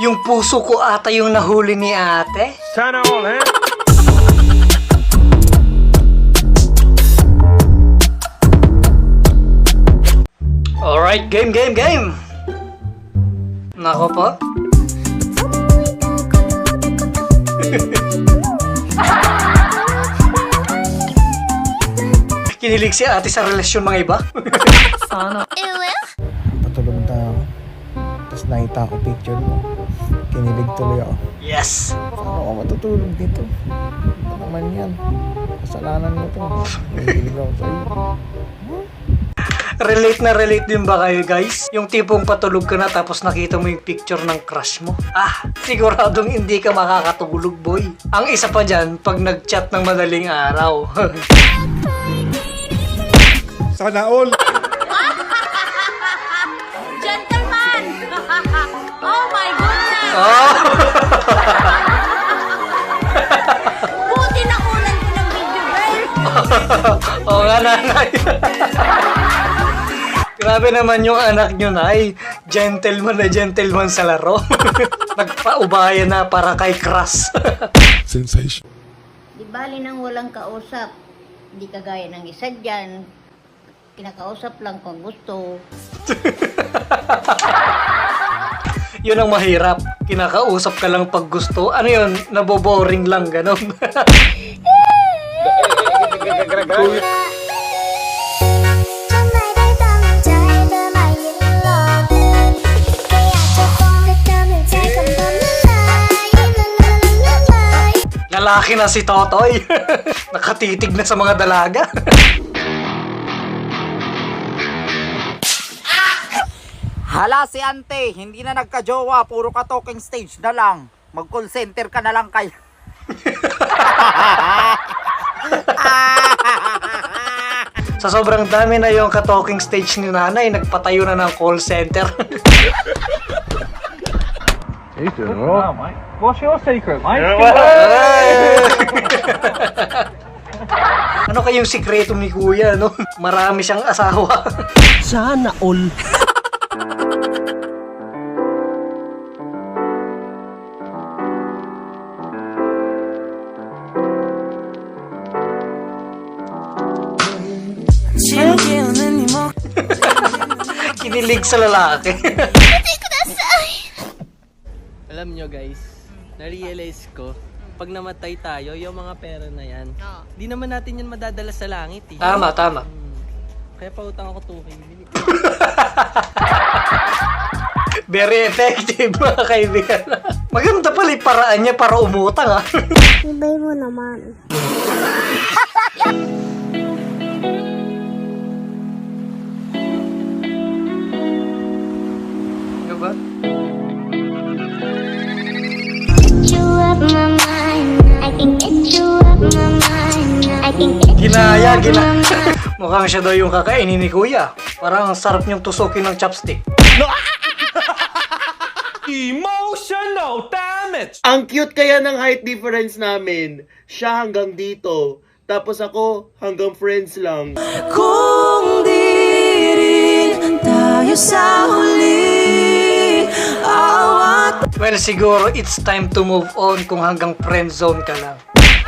Yung puso ko ata yung nahuli ni ate. Sana all, eh? Alright, game, game, game! Nako po. Kinilig si ate sa relasyon mga iba. Patulog na ako. Tapos nakita ko picture mo. Kinilig tuloy ako. yes! Paano ako matutulog dito? Ano naman yan? Kasalanan mo to. Kinilig ako sa'yo. Relate na relate din ba kayo guys? Yung tipong patulog ka na tapos nakita mo yung picture ng crush mo. Ah, siguradong hindi ka makakatulog boy. Ang isa pa dyan, pag nag-chat ng madaling araw. Sana all! Oh! Buti na kunan ko ng video, girl! Oo nga nanay. Grabe naman yung anak nyo, Nay. Gentleman na gentleman sa laro. Nagpaubaya na para kay Crush. Sensation. Di bali nang walang kausap. Di kagaya ng isa dyan. Kinakausap lang kung gusto yun ang mahirap. Kinakausap ka lang pag gusto. Ano yun? Naboboring lang, ganun. Lalaki na si Totoy. Nakatitig na sa mga dalaga. Hala si ante, hindi na nagka-jowa, puro ka talking stage na lang. Mag-call center ka na lang kay... Sa sobrang dami na yung ka-talking stage ni nanay, nagpatayo na ng call center. What's your secret, mate? ano kayong sikreto ni kuya, no? Marami siyang asawa. Sana all. Kinilig sa lalaki. Alam nyo guys, na-realize ko, pag namatay tayo, yung mga pera na yan, di naman natin yan madadala sa langit eh. tama, tama. Hmm. Kaya pautang ako 2K. Bili ko. Very effective, mga kaibigan. Maganda pala yung paraan niya para umutang, ah. Ibay mo naman. you Ginaya, gina... Mukhang siya daw yung kakainin ni kuya. Parang ang sarap niyong tusukin ng chopstick. Emotional damage! Ang cute kaya ng height difference namin. Siya hanggang dito. Tapos ako hanggang friends lang. Kung di rin tayo sa huli Well, siguro it's time to move on kung hanggang friend zone ka lang.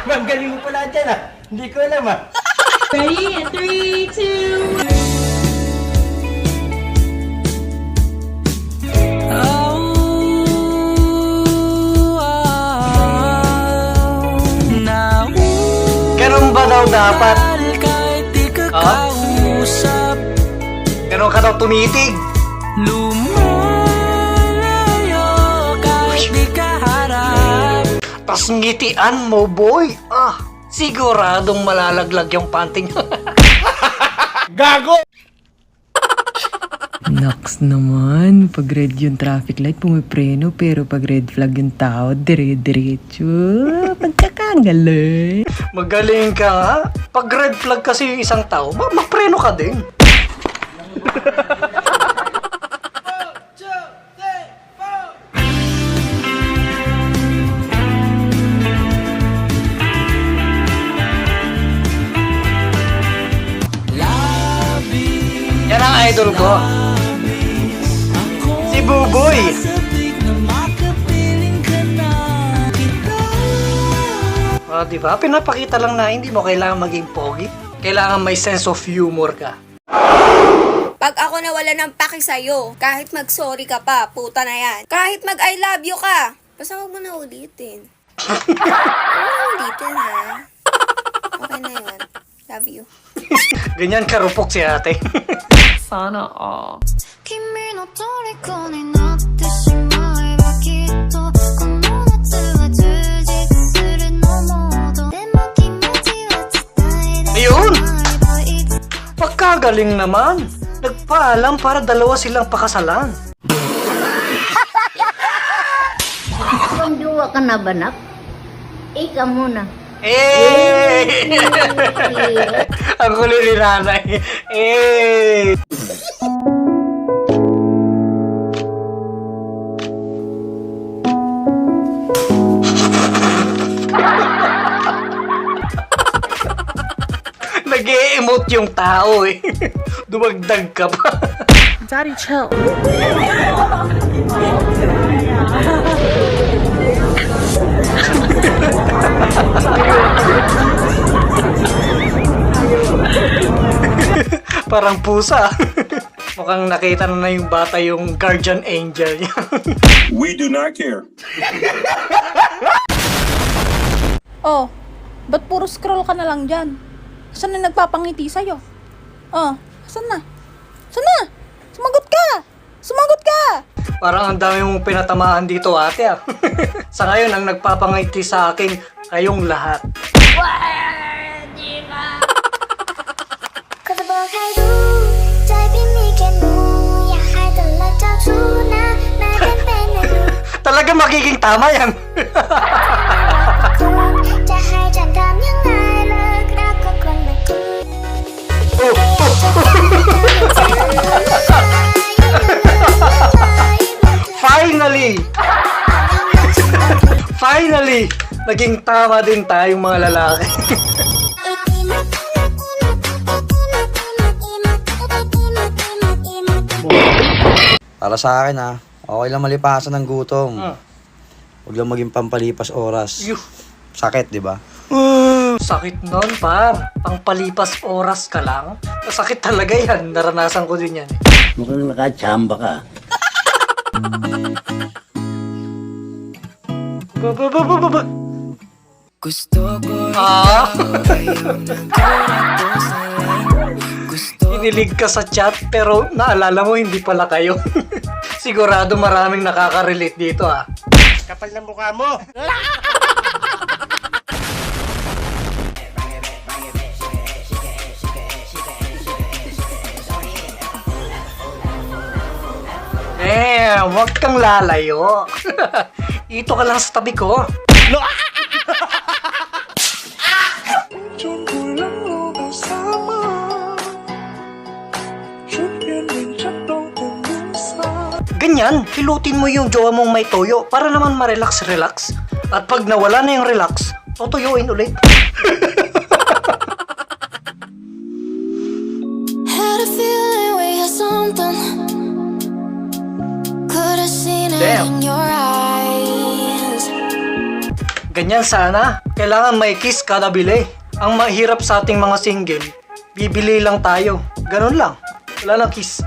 Ang galing mo pala dyan ah. Hindi ko alam ah. Ready? In 3, 2, 1. Na Ganun ba daw dapat? kahit di ka Ah? kausap Ganun ka daw tumitig? Lumalayo Tas ngitian mo, boy. Ah, siguradong malalaglag yung panty niya. Gago! Naks naman, pag red yung traffic light, pumipreno, pero pag red flag yung tao, dire-diretso. Pagkakangaloy. Magaling ka nga. Pag red flag kasi yung isang tao, ma- mapreno ka din. idol ko. Si Buboy. Oh, di ba? Pinapakita lang na hindi mo kailangan maging pogi. Kailangan may sense of humor ka. Pag ako nawala ng paki sa'yo, kahit mag-sorry ka pa, puta na yan. Kahit mag-I love you ka, basta huwag mo na ulitin. Huwag mo na ulitin, ha? Okay na yun. Love you. Ganyan karupok si ate. 君の虜になってしまえばきっとこの夏は充実するのモードでも気持ちは伝えてし Ayun! まえばいつ Pagkagaling naman. Nagpaalam para dalawa silang pakasalan. Kung jowa ka na ba, nak? Ika muna. Eh! Ang kulit ni nanay. Eh! nag emote yung tao eh. Dumagdag ka pa. Daddy, chill. Parang pusa. Mukhang nakita na na yung bata yung guardian angel niya. We do not care. Oh, ba't puro scroll ka na lang dyan? Saan na nagpapangiti sa'yo? Oh, saan na? Saan na? Sumagot ka! Sumagot ka! Parang ang dami mong pinatamaan dito ate ah. sa ngayon, ang nagpapangiti sa akin, kayong lahat. Talaga magiging tama yan. Finally! Naging tama din tayong mga lalaki. Para sa akin ha, okay lang malipasan ng gutom. Hmm. Huwag lang maging pampalipas oras. Yuh. Sakit, di ba? Sakit nun, par. Pangpalipas oras ka lang. Sakit talaga yan. Naranasan ko din yan. Mukhang nakachamba ka. Gusto ko Ah, inilig ka sa chat pero naalala mo hindi pala kayo. Sigurado maraming nakaka-relate dito ah. Kapal ng mukha mo! Eh, wag kang lalayo. Ito ka lang sa tabi ko. Ganyan, hilutin mo yung jowa mong may toyo para naman ma-relax-relax. At pag nawala na yung relax, tutuyuin ulit. Had Ganyan sana. Kailangan may kiss kada bili. Ang mahirap sa ating mga single, bibili lang tayo. Ganun lang. Wala lang kiss.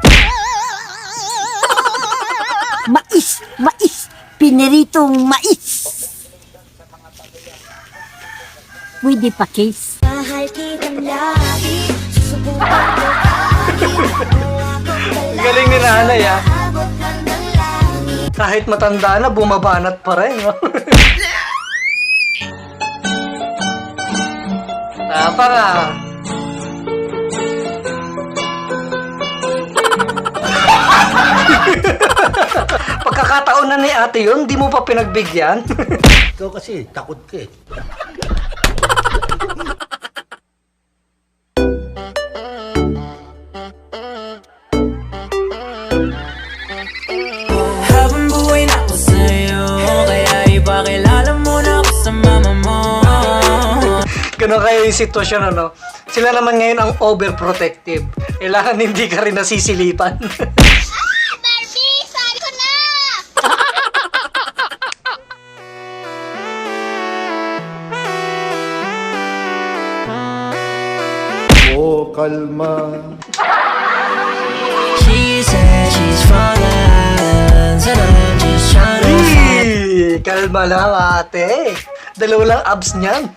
Mais! Mais! Piniritong mais! Pwede pa, case? Mahal kitang lagi. Susubukan ko lagi. Galing ni nanay ah. Kahit matanda na, bumabanat pa rin. Tapa nga. Pagkakataon na ni ate yun, di mo pa pinagbigyan. Ikaw kasi, takot ka eh. ko na kayo yung sitwasyon, ano? Sila naman ngayon ang overprotective. Kailangan hindi ka rin nasisilipan. oh, kalma. She said she's from the islands and I'm just trying to... Kalma lang ate. Dalawa lang abs niyan.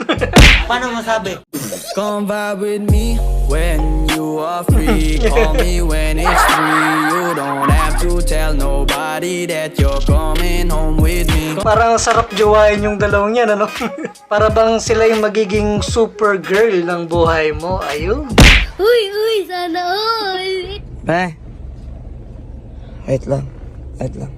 Come vibe with me when you are free. Call me when it's free. You don't have to tell nobody that you're coming home with me. Parang sarap jowain yung dalawang yan, ano? Para bang sila yung magiging super girl ng buhay mo. Ayun. Uy, uy, sana all. Pre. Wait lang. Wait lang.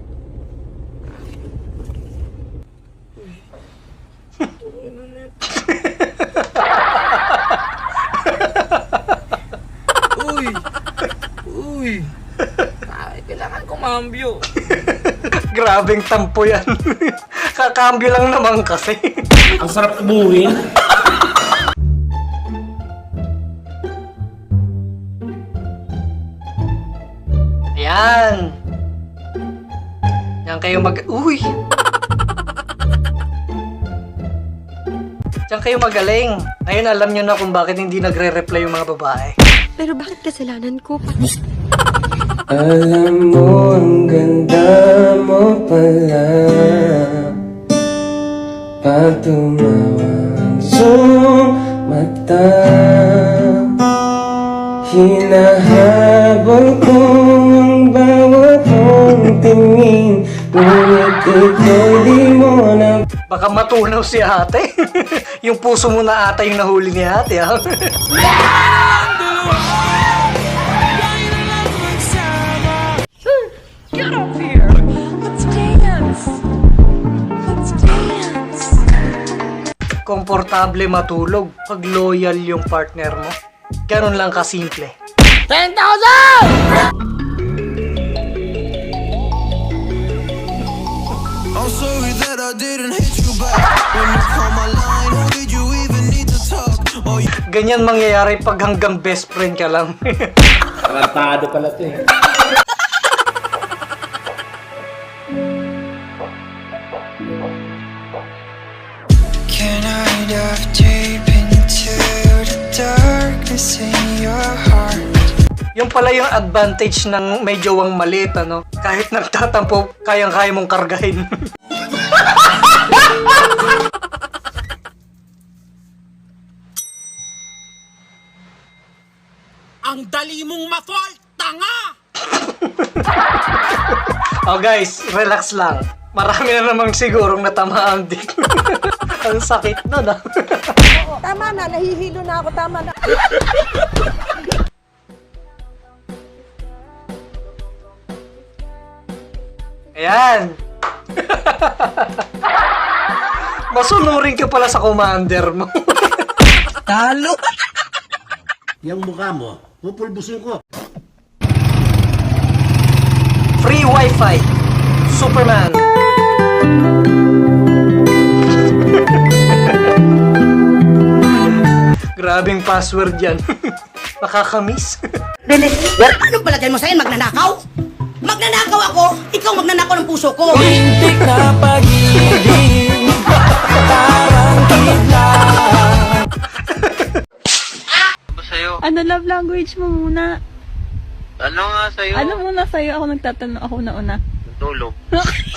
Grabing tampo yan. Kakambyo lang naman kasi. Ang sarap ubuhin. Ayan. Yan kayo mag... Uy! Diyan kayo magaling. Ngayon alam nyo na kung bakit hindi nagre-reply yung mga babae. Pero bakit kasalanan ko? Alam mo, ang ganda mo pala Pag tumawa ang iyong mata Hinahabol ko ang bawat mong tingin Ngunit ikaw di mo na Baka matunaw si ate. yung puso mo na ata yung nahuli ni ate. Ha? Komportable matulog pag loyal yung partner mo. Ganun lang kasimple. I'm sorry that I didn't hit you back. When you call my line, how did you even need to talk? Oh, you Ganyan mangyayari pag hanggang best friend ka lang. Tarantado pala to eh. Darkness in your heart? yung pala yung advantage ng may jowang maliit, ano? Kahit nagtatampo, kayang-kaya mong kargahin. Ang dali mong ma-fall, tanga! oh guys, relax lang. Marami na namang sigurong natamaan din. Ang sakit na na. Tama na, nahihilo na ako, tama na. Ayan. Masunurin ka pala sa commander mo. Yung mukha mo, pupulbusin ko. Free wifi. Superman. Grabing password yan. Nakakamiss. Ano palagay mo sa'yo, magnanakaw? Magnanakaw ako, ikaw magnanakaw ng puso ko. Lintik na pag-ibig Parang kidlat Ano love language mo muna? Ano nga sa'yo? Ano muna sa'yo? Ako nagtatanong ako na una. Tulog.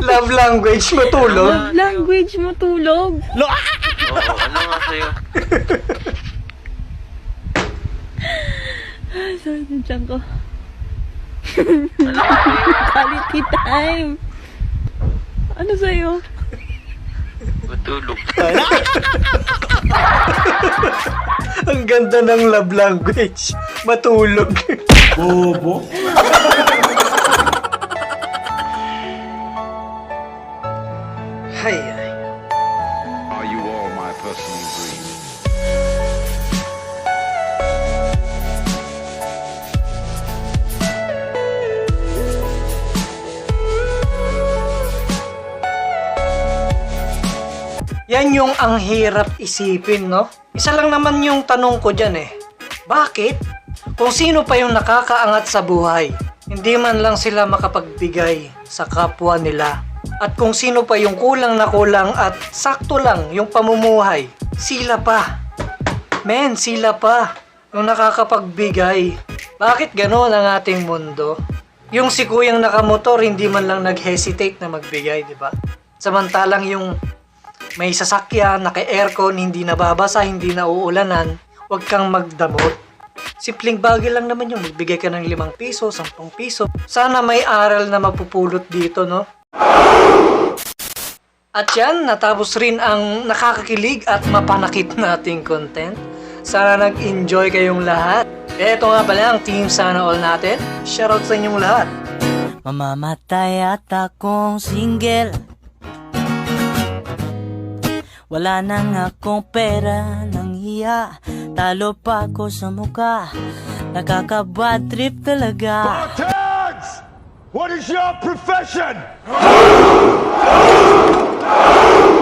Love language matulog. love language mo tulog. Oo, ano nga sa'yo? Ay, sorry na dyan ko. Quality time. Ano sa'yo? Matulog. Ang ganda ng love language. Matulog. Bobo. Hay, ay. Are you all my personal dreams? Yan yung ang hirap isipin, no? Isa lang naman yung tanong ko dyan eh. Bakit? Kung sino pa yung nakakaangat sa buhay, hindi man lang sila makapagbigay sa kapwa nila At kung sino pa yung kulang na kulang at sakto lang yung pamumuhay, sila pa. Men, sila pa yung nakakapagbigay. Bakit gano'n ang ating mundo? Yung si kuyang nakamotor, hindi man lang nag-hesitate na magbigay, di ba? Samantalang yung may sasakyan, naka-aircon, hindi nababasa, hindi nauulanan, huwag kang magdamot. Simpleng bagay lang naman yung magbigay ka ng 5 piso, 10 piso. Sana may aral na mapupulot dito, no? At yan, natapos rin ang nakakakilig at mapanakit nating content. Sana nag-enjoy kayong lahat. Eto nga pala ang team Sana All natin. Shoutout sa inyong lahat. Mamamatay at akong single wala nang akong pera ng hiya Talo pa ako sa muka Nakakabad trip talaga Bartags! What is your profession?